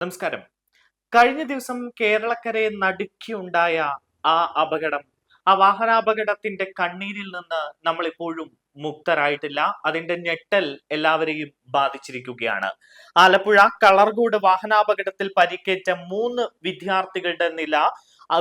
നമസ്കാരം. കഴിഞ്ഞ ദിവസം കേരളക്കരയെ നടുക്കിയുണ്ടായ ആ അപകടം ആ വാഹനാപകടത്തിന്റെ കണ്ണീരിൽ നിന്ന് നമ്മൾ ഇപ്പോഴും മുക്തരായിട്ടില്ല. അതിന്റെ ഞെട്ടൽ എല്ലാവരെയും ബാധിച്ചിരിക്കുകയാണ്. ആലപ്പുഴ കളർകോട് വാഹനാപകടത്തിൽ പരിക്കേറ്റ മൂന്ന് വിദ്യാർത്ഥികളുടെ നില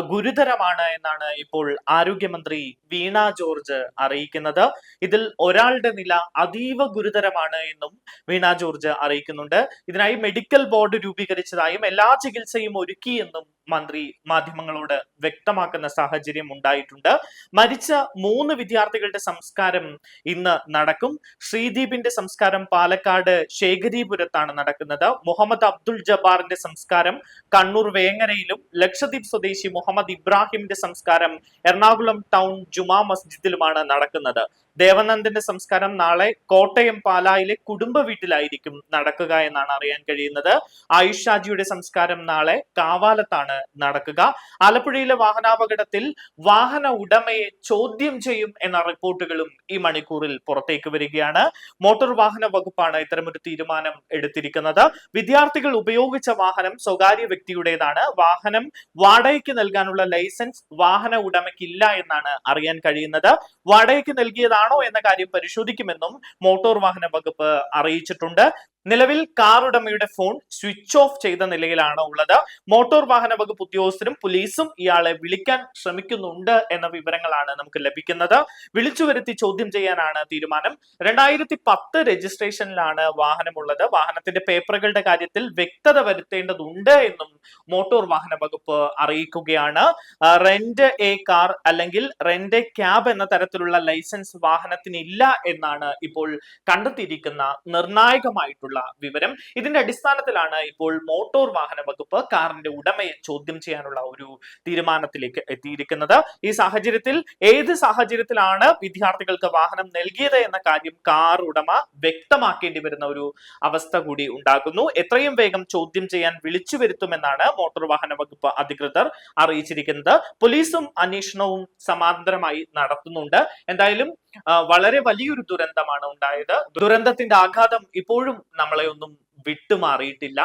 ഗുരുതരമാണ് എന്നാണ് ഇപ്പോൾ ആരോഗ്യമന്ത്രി വീണ ജോർജ് അറിയിക്കുന്നത്. ഇതിൽ ഒരാളുടെ നില അതീവ ഗുരുതരമാണ് എന്നും വീണ ജോർജ് അറിയിക്കുന്നുണ്ട്. ഇതിനായി മെഡിക്കൽ ബോർഡ് രൂപീകരിച്ചതായും എല്ലാ ചികിത്സയും ഒരുക്കി എന്നും മന്ത്രി മാധ്യമങ്ങളോട് വ്യക്തമാക്കുന്ന സാഹചര്യം ഉണ്ടായിട്ടുണ്ട്. മരിച്ച മൂന്ന് വിദ്യാർത്ഥികളുടെ സംസ്കാരം ഇന്ന് നടക്കും. ശ്രീദീപിന്റെ സംസ്കാരം പാലക്കാട് ശേഖരീപുരത്താണ് നടക്കുന്നത്. മുഹമ്മദ് അബ്ദുൾ ജബ്ബാറിന്റെ സംസ്കാരം കണ്ണൂർ വേങ്ങരയിലും ലക്ഷദ്വീപ് സ്വദേശി മുഹമ്മദ് ഇബ്രാഹിമിന്റെ സംസ്കാരം എറണാകുളം ടൗൺ ജുമാ മസ്ജിദിലുമാണ് നടക്കുന്നത്. ദേവനന്ദന്റെ സംസ്കാരം നാളെ കോട്ടയം പാലായിലെ കുടുംബ വീട്ടിലായിരിക്കും നടക്കുക എന്നാണ് അറിയാൻ കഴിയുന്നത്. ആയുഷ് ഷാജിയുടെ സംസ്കാരം നാളെ കാവാലത്താണ് നടക്കുക. ആലപ്പുഴയിലെ വാഹനാപകടത്തിൽ വാഹന ഉടമയെ ചോദ്യം ചെയ്യും എന്ന റിപ്പോർട്ടുകളും ഈ മണിക്കൂറിൽ പുറത്തേക്ക് വരികയാണ്. മോട്ടോർ വാഹന വകുപ്പാണ് ഇത്തരമൊരു തീരുമാനം എടുത്തിരിക്കുന്നത്. വിദ്യാർത്ഥികൾ ഉപയോഗിച്ച വാഹനം സ്വകാര്യ വ്യക്തിയുടേതാണ്. വാഹനം വാടകയ്ക്ക് നൽകാനുള്ള ലൈസൻസ് വാഹന ഉടമയ്ക്കില്ല എന്നാണ് അറിയാൻ കഴിയുന്നത്. വാടകയ്ക്ക് നൽകിയതാണോ എന്ന കാര്യം പരിശോധിക്കുമെന്നും മോട്ടോർ വാഹന വകുപ്പ് അറിയിച്ചിട്ടുണ്ട്. നിലവിൽ കാർ ഉടമയുടെ ഫോൺ സ്വിച്ച് ഓഫ് ചെയ്ത നിലയിലാണ് ഉള്ളത്. മോട്ടോർ വാഹന വകുപ്പ് ഉദ്യോഗസ്ഥരും പോലീസും ഇയാളെ വിളിക്കാൻ ശ്രമിക്കുന്നുണ്ട് എന്ന വിവരങ്ങളാണ് നമുക്ക് ലഭിക്കുന്നത്. വിളിച്ചു വരുത്തി ചോദ്യം ചെയ്യാനാണ് തീരുമാനം. രണ്ടായിരത്തി പത്ത് രജിസ്ട്രേഷനിലാണ് വാഹനമുള്ളത്. വാഹനത്തിന്റെ പേപ്പറുകളുടെ കാര്യത്തിൽ വ്യക്തത വരുത്തേണ്ടതുണ്ട് എന്നും മോട്ടോർ വാഹന വകുപ്പ് അറിയിക്കുകയാണ്. റെന്റ് എ കാർ അല്ലെങ്കിൽ റെന്റ് എ ക്യാബ് എന്ന തരത്തിലുള്ള ലൈസൻസ് വാഹനത്തിനില്ല എന്നാണ് ഇപ്പോൾ കണ്ടെത്തിയിരിക്കുന്ന നിർണായകമായിട്ടുള്ള വിവരം. ഇതിന്റെ അടിസ്ഥാനത്തിലാണ് ഇപ്പോൾ മോട്ടോർ വാഹന വകുപ്പ് കാറിന്റെ ഉടമയെ ചോദ്യം ചെയ്യാനുള്ള ഒരു തീരുമാനത്തിലേക്ക് എത്തിയിരിക്കുന്നത്. ഈ സാഹചര്യത്തിൽ ഏത് സാഹചര്യത്തിലാണ് വിദ്യാർത്ഥികൾക്ക് വാഹനം നൽകിയത് എന്ന കാര്യം കാർ ഉടമ വ്യക്തമാക്കേണ്ടി വരുന്ന ഒരു അവസ്ഥ കൂടി ഉണ്ടാകുന്നു. എത്രയും വേഗം ചോദ്യം ചെയ്യാൻ വിളിച്ചു വരുത്തുമെന്നാണ് മോട്ടോർ വാഹന വകുപ്പ് അധികൃതർ അറിയിച്ചിരിക്കുന്നത്. പോലീസും അന്വേഷണവും സമാന്തരമായി നടത്തുന്നുണ്ട്. എന്തായാലും വളരെ വലിയൊരു ദുരന്തമാണ് ഉണ്ടായത്. ദുരന്തത്തിന്റെ ആഘാതം ഇപ്പോഴും നമ്മളെ ഒന്നും വിട്ടുമാറിയിട്ടില്ല.